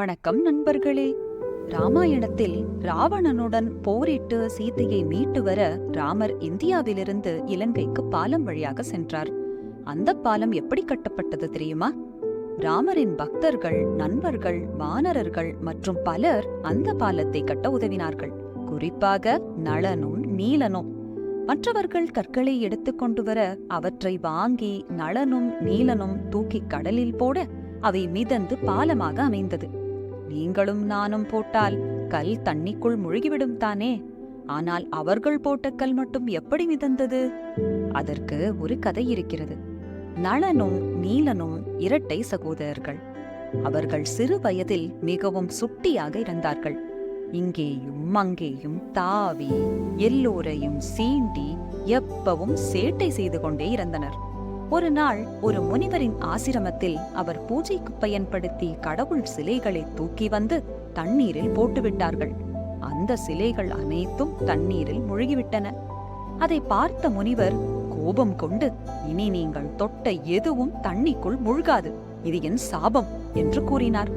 வணக்கம் நண்பர்களே. ராமாயணத்தில் ராவணனுடன் போரிட்டு சீதையை மீட்டு வர ராமர் இந்தியாவிலிருந்து இலங்கைக்கு பாலம் வழியாக சென்றார். அந்த பாலம் எப்படி கட்டப்பட்டது தெரியுமா? ராமரின் பக்தர்கள் நண்பர்கள் வானரர்கள் மற்றும் பலர் அந்த பாலத்தை கட்ட உதவினார்கள். குறிப்பாக நளனும் நீலனும். மற்றவர்கள் கற்களை எடுத்துக்கொண்டு வர அவற்றை வாங்கி நளனும் நீலனும் தூக்கி கடலில் போட அவை மிதந்து பாலமாக அமைந்தது. நீங்களும் நானும் போட்டால் கல் தண்ணிக்குள் முழுகிவிடும் தானே? ஆனால் அவர்கள் போட்ட கல் மட்டும் எப்படி மிதந்தது? அதற்கு ஒரு கதை இருக்கிறது. நளனும் நீலனும் இரட்டை சகோதரர்கள். அவர்கள் சிறு வயதில் மிகவும் சுட்டியாக இருந்தார்கள். இங்கேயும் அங்கேயும் தாவி எல்லோரையும் சீண்டி எப்பவும் சேட்டை செய்து கொண்டே இருந்தனர். ஒரு நாள் ஒரு முனிவரின் ஆசிரமத்தில் அவர் பூஜைக்கு பயன்படுத்தி கடவுள் சிலைகளை தூக்கி வந்து தண்ணீரில் போட்டுவிட்டார்கள். அந்த சிலைகள் அனைத்தும் தண்ணீரில் முழுகிவிட்டன. அதை பார்த்த முனிவர் கோபம் கொண்டு இனி நீங்கள் தொட்ட எதுவும் தண்ணிக்குள் முழுகாது. இது என் சாபம் என்று கூறினார்.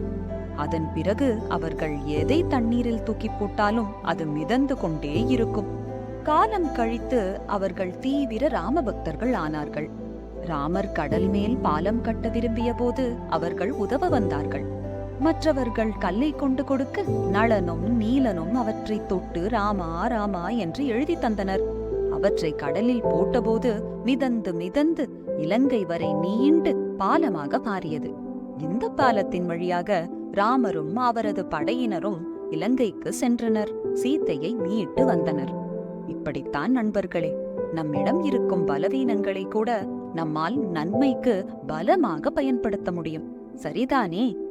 அதன் பிறகு அவர்கள் எதை தண்ணீரில் தூக்கி போட்டாலும் அது மிதந்து கொண்டே இருக்கும். காலம் கழித்து அவர்கள் தீவிர ராமபக்தர்கள் ஆனார்கள். ராமர் கடல் மேல் பாலம் கட்ட விரும்பிய போது அவர்கள் உதவ வந்தார்கள். மற்றவர்கள் கல்லை கொண்டு கொடுக்க நளனும் நீலனும் அவற்றை தொட்டு ராமா ராமா என்று எழுதி தந்தனர். அவற்றை கடலில் போட்டபோது மிதந்து மிதந்து இலங்கை வரை நீண்டு பாலமாக மாறியது இந்த பாலத்தின் வழியாக ராமரும் அவரது படையினரும் இலங்கைக்கு சென்றனர். சீத்தையை மீட்டு வந்தனர். இப்படித்தான் நண்பர்களே நம்மிடம் இருக்கும் பலவீனங்களை கூட நம்மால் நன்மைக்கு பலமாக பயன்படுத்த முடியும். சரிதானே?